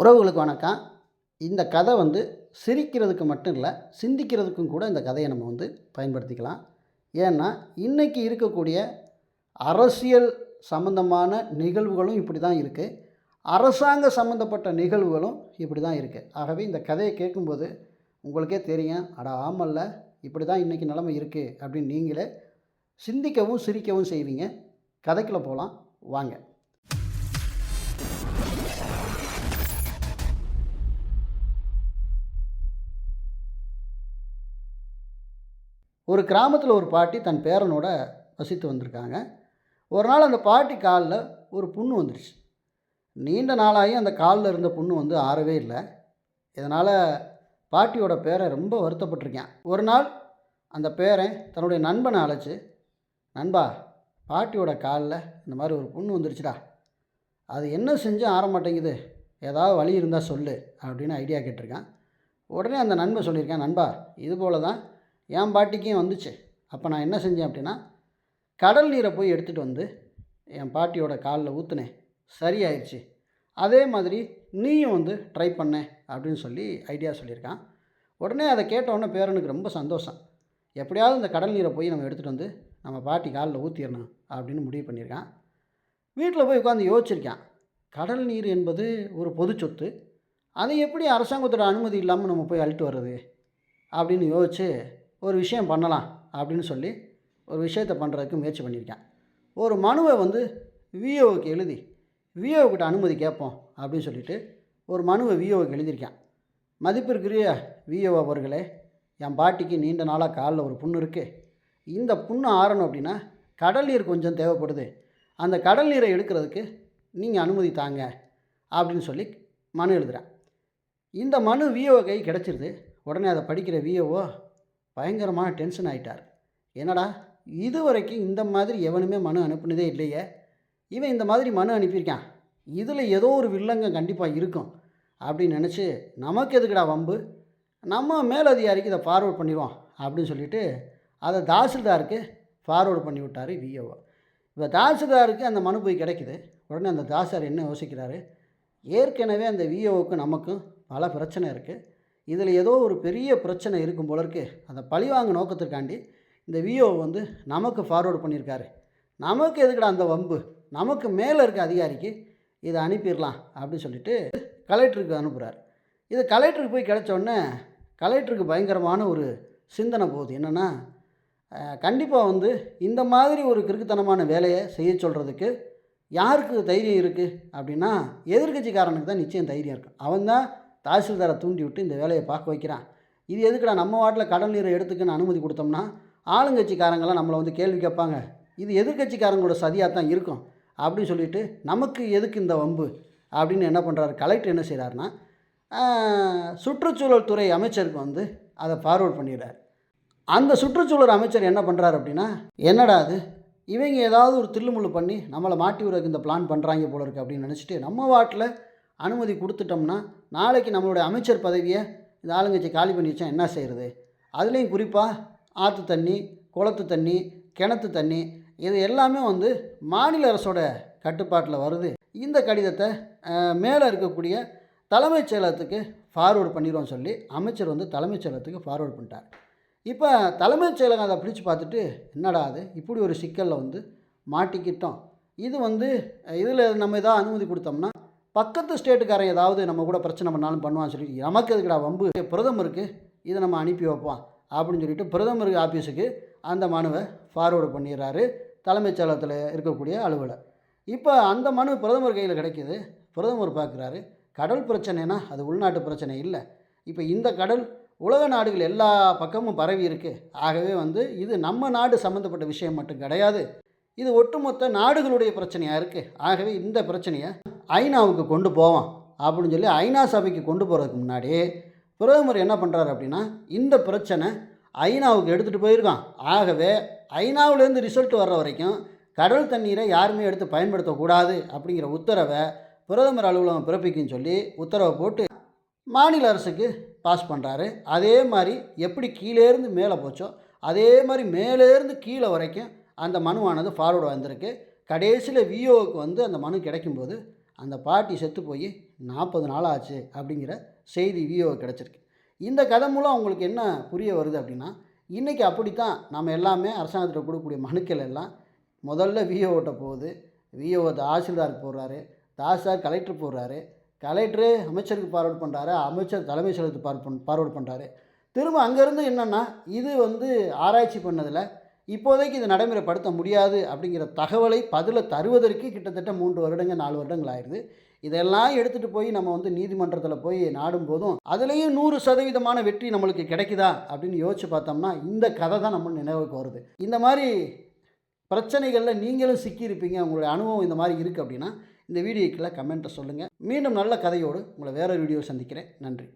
உறவுகளுக்கு வணக்கம். இந்த கதை வந்து சிரிக்கிறதுக்கு மட்டும் இல்லை சிந்திக்கிறதுக்கும் கூட இந்த கதையை நம்ம வந்து பயன்படுத்திக்கலாம். ஏன்னா இன்றைக்கி இருக்கக்கூடிய அரசியல் சம்மந்தமான நிகழ்வுகளும் இப்படி தான் இருக்குது அரசாங்க சம்மந்தப்பட்ட நிகழ்வுகளும் இப்படி தான் இருக்குது ஆகவே இந்த கதையை கேட்கும்போது உங்களுக்கே தெரியும் அட ஆமல்ல இப்படி தான் இன்றைக்கி நிலமை இருக்குது அப்படின்னு நீங்களே சிந்திக்கவும் சிரிக்கவும் செய்வீங்க. கதைக்குள்ளே போகலாம் வாங்க. ஒரு கிராமத்தில் ஒரு பாட்டி தன் பேரனோட வசித்து வந்திருக்காங்க. ஒரு நாள் அந்த பாட்டி காலில் ஒரு புண்ணு வந்துருச்சு. நீண்ட நாளாகி அந்த காலில் இருந்த புண்ணு வந்து ஆறவே இல்லை. இதனால் பாட்டியோட பேரை ரொம்ப வருத்தப்பட்டிருக்கேன். ஒரு நாள் அந்த பேரன் தன்னுடைய நண்பனை அழைச்சி நண்பா பாட்டியோட காலில் இந்த மாதிரி ஒரு புண்ணு வந்துருச்சுடா. அது என்ன செஞ்சும் ஆற மாட்டேங்குது? ஏதாவது வழி இருந்தால் சொல்லு அப்படின்னு ஐடியா கேட்டிருக்கான். உடனே அந்த நண்பன் சொல்லியிருக்கேன் நண்பா இது போல தான் என் பாட்டிக்கும் வந்துச்சு. அப்போ நான் என்ன செஞ்சேன் அப்படின்னா கடல் நீரை போய் எடுத்துகிட்டு வந்து என் பாட்டியோட காலில் ஊற்றுனேன் சரியாயிடுச்சு அதே மாதிரி நீயும் வந்து ட்ரை பண்ண அப்படின்னு சொல்லி ஐடியா சொல்லியிருக்கான். உடனே அதை கேட்டவுடனே பேரனுக்கு ரொம்ப சந்தோஷம். எப்படியாவது இந்த கடல் நீரை போய் நம்ம எடுத்துகிட்டு வந்து நம்ம பாட்டி காலில் ஊற்றிடணும் அப்படின்னு முடிவு பண்ணியிருக்கான். வீட்டில் போய் உட்காந்து யோசிச்சிருக்கான். கடல் நீர் என்பது ஒரு பொது சொத்து. அதை எப்படி அரசாங்கத்தோட அனுமதி இல்லாமல் நம்ம போய் அழிட்டு வர்றது அப்படின்னு யோசித்து ஒரு விஷயம் பண்ணலாம் அப்படின்னு சொல்லி ஒரு விஷயத்தை பண்ணுறதுக்கு முயற்சி பண்ணியிருக்கேன். ஒரு மனுவை வந்து விஓவுக்கு எழுதி விஓக்கிட்ட அனுமதி கேட்போம் அப்படின்னு சொல்லிட்டு ஒரு மனுவை விஓவுக்கு எழுதியிருக்கேன். மதிப்பிற்குரிய விஓ அவர்களே என் பாட்டிக்கு நீண்ட நாளாக காலில் ஒரு புண்ணு இருக்குது இந்த புண்ணு ஆறணும் அப்படின்னா கடல் நீர் கொஞ்சம் தேவைப்படுது. அந்த கடல் நீரை எடுக்கிறதுக்கு நீங்கள் அனுமதி தாங்க அப்படின்னு சொல்லி மனு எழுதுகிறேன் இந்த மனு விஓ கை கிடச்சிருது. உடனே அதை படிக்கிற விஓஓ பயங்கரமான டென்ஷன் ஆகிட்டார் என்னடா இது வரைக்கும் இந்த மாதிரி எவனுமே மனு அனுப்புனதே இல்லையே. இவன் இந்த மாதிரி மனு அனுப்பியிருக்கான். இதில் ஏதோ ஒரு வில்லங்கம் கண்டிப்பாக இருக்கும் அப்படின்னு நினச்சி நமக்கு எதுக்குடா வம்பு? நம்ம மேலதிகாரிக்கு இதை ஃபார்வர்ட் பண்ணிடுவோம் அப்படின்னு சொல்லிட்டு அதை தாசில்தாருக்கு ஃபார்வர்டு பண்ணி விட்டார் விஓஓ இப்போ தாசில்தாருக்கு அந்த மனு போய் கிடைக்குது. உடனே அந்த தாசார் என்ன யோசிக்கிறாரு? ஏற்கனவே அந்த விஓவுக்கு நமக்கும் பல பிரச்சனை இருக்குது இதில் ஏதோ ஒரு பெரிய பிரச்சனை இருக்கும் போல இருக்கு. அதை பழிவாங்க நோக்கத்திற்காண்டி இந்த விஓ வந்து நமக்கு ஃபார்வேர்டு பண்ணியிருக்காரு. நமக்கு எதுக்கடா அந்த வம்பு? நமக்கு மேலே இருக்க அதிகாரிக்கு இதை அனுப்பிடலாம் அப்படின்னு சொல்லிட்டு கலெக்டருக்கு அனுப்புகிறார் இது கலெக்டருக்கு போய் கிடைச்ச உடனே கலெக்டருக்கு பயங்கரமான ஒரு சிந்தனை போகுது. என்னென்னா கண்டிப்பாக வந்து இந்த மாதிரி ஒரு கிறுக்குத்தனமான வேலையை செய்ய சொல்கிறதுக்கு யாருக்கு தைரியம் இருக்குது அப்படின்னா எதிர்கட்சிக்காரனுக்கு தான் நிச்சயம் தைரியம் இருக்கும் அவன் தான் தாசில்தாரை தூண்டி விட்டு இந்த வேலையை பார்க்க வைக்கிறான். இது எதுக்குடா நம்ம வாட்டில் கடல் நீரை எடுத்துக்கன்னு அனுமதி கொடுத்தோம்னா ஆளுங்கட்சிக்காரங்களாம் நம்மளை வந்து கேள்வி கேட்பாங்க. இது எதிர்கட்சிக்காரங்களோட சதியாக தான் இருக்கும். அப்படின்னு சொல்லிட்டு நமக்கு எதுக்கு இந்த வம்பு? அப்படின்னு என்ன பண்ணுறாரு கலெக்டர் என்ன செய்கிறாருன்னா சுற்றுச்சூழல் துறை அமைச்சருக்கு வந்து அதை ஃபார்வர்ட் பண்ணிடுறார். அந்த சுற்றுச்சூழல் அமைச்சர் என்ன பண்ணுறாரு அப்படின்னா என்னடா அது? இவங்க ஏதாவது ஒரு தில்லுமுள்ளு பண்ணி நம்மளை மாட்டி விடுறதுக்கு இந்த பிளான் பண்ணுறாங்க போல இருக்குது அப்படின்னு நினச்சிட்டு நம்ம வாட்டில் அனுமதி கொடுத்துட்டோம்னா நாளைக்கு நம்மளுடைய அமைச்சர் பதவியை இந்த ஆளுங்கட்சி காலி பண்ணி வச்சா என்ன செய்கிறது அதுலேயும் குறிப்பாக ஆற்று தண்ணி குளத்து தண்ணி கிணத்து தண்ணி இது எல்லாமே வந்து மாநில அரசோட கட்டுப்பாட்டில் வருது. இந்த கடிதத்தை மேலே இருக்கக்கூடிய தலைமைச் செயலகத்துக்கு ஃபார்வேர்டு பண்ணிடுவோம் சொல்லி அமைச்சர் வந்து தலைமைச் செயலகத்துக்கு ஃபார்வேர்டு பண்ணிட்டார். இப்போ தலைமைச் செயலகம் அதை பிடிச்சு பார்த்துட்டு என்னடா அது? இப்படி ஒரு சிக்கலில் வந்து மாட்டிக்கிட்டோம். இது வந்து இதில் நம்ம ஏதாவது அனுமதி கொடுத்தோம்னா பக்கத்து ஸ்டேட்டுக்காரன் ஏதாவது நம்ம கூட பிரச்சனை பண்ணாலும் பண்ணுவான்னு சொல்லி நமக்கு எதுக்குடா வம்பு? பிரதமருக்கு இதை நம்ம அனுப்பி வைப்போம். அப்படின்னு சொல்லிட்டு பிரதமர் ஆஃபீஸுக்கு அந்த மனுவை ஃபார்வேர்டு பண்ணிடுறாரு தலைமைச் செயலகத்தில் இருக்கக்கூடிய அலுவலை இப்போ அந்த மனு பிரதமர் கையில் கிடைக்கிது. பிரதமர் பார்க்குறாரு கடல் பிரச்சனைனா அது உள்நாட்டு பிரச்சனை இல்லை. இப்போ இந்த கடல் உலக நாடுகள் எல்லா பக்கமும் பரவி இருக்குது ஆகவே வந்து இது நம்ம நாடு சம்மந்தப்பட்ட விஷயம் மட்டும் கிடையாது. இது ஒட்டுமொத்த நாடுகளுடைய பிரச்சனையாக இருக்குது ஆகவே இந்த பிரச்சனையை ஐநாவுக்கு கொண்டு போவோம் அப்படின்னு சொல்லி ஐநா சபைக்கு கொண்டு போகிறதுக்கு முன்னாடி பிரதமர் என்ன பண்ணுறாரு அப்படின்னா இந்த பிரச்சனை ஐநாவுக்கு எடுத்துகிட்டு போயிருக்கான். ஆகவே ஐநாவிலேருந்து ரிசல்ட் வர்ற வரைக்கும் கடல் தண்ணீரை யாருமே எடுத்து பயன்படுத்தக்கூடாது அப்படிங்கிற உத்தரவை பிரதமர் அலுவலகம் பிறப்பிக்குன்னு சொல்லி உத்தரவை போட்டு மாநில அரசுக்கு பாஸ் பண்ணுறாரு அதே மாதிரி எப்படி கீழேருந்து மேலே போச்சோ அதே மாதிரி மேலேருந்து கீழே வரைக்கும் அந்த மனுவானது ஃபார்வர்டு வந்திருக்கு. கடைசியில் விஓவுக்கு வந்து அந்த மனு கிடைக்கும்போது அந்த பாட்டி செத்து போய் நாற்பது நாள் ஆச்சு அப்படிங்கிற செய்தி விஓ கிடச்சிருக்கு. இந்த கதை மூலம் அவங்களுக்கு என்ன புரிய வருது அப்படின்னா இன்றைக்கி அப்படித்தான் நம்ம எல்லாமே அரசாங்கத்தில் கொடுக்கக்கூடிய மனுக்கள் எல்லாம் முதல்ல விஓட்ட போகுது. விஓ தாசில்தாருக்கு போடுறாரு தாசில்தார் கலெக்டர் போடுறாரு கலெக்டரு அமைச்சருக்கு பார்வர்ட் பண்ணுறாரு அமைச்சர் தலைமை செயலகத்துக்கு ஃபார்வர்ட் ஃபார்வர்ட் பண்ணுறாரு திரும்ப அங்கேருந்து என்னென்னா இது வந்து ஆராய்ச்சி பண்ணதில் இப்போதைக்கு இது நடைமுறைப்படுத்த முடியாது அப்படிங்கிற தகவலை பதிலை தருவதற்கு கிட்டத்தட்ட மூன்று வருடங்கள் நாலு வருடங்கள் ஆயிடுது இதெல்லாம் எடுத்துகிட்டு போய் நம்ம வந்து நீதிமன்றத்தில் போய் நாடும் போதும் அதுலேயும் நூறு சதவீதமான வெற்றி நம்மளுக்கு கிடைக்குதா அப்படின்னு யோசிச்சு பார்த்தோம்னா இந்த கதை தான் நம்ம நினைவுக்கு வருது. இந்த மாதிரி பிரச்சனைகளில் நீங்களும் சிக்கியிருப்பீங்க உங்களுடைய அனுபவம் இந்த மாதிரி இருக்குது அப்படின்னா இந்த வீடியோக்கில் கமெண்ட்டை சொல்லுங்கள் மீண்டும் நல்ல கதையோடு உங்களை வேறு வீடியோ சந்திக்கிறேன். நன்றி.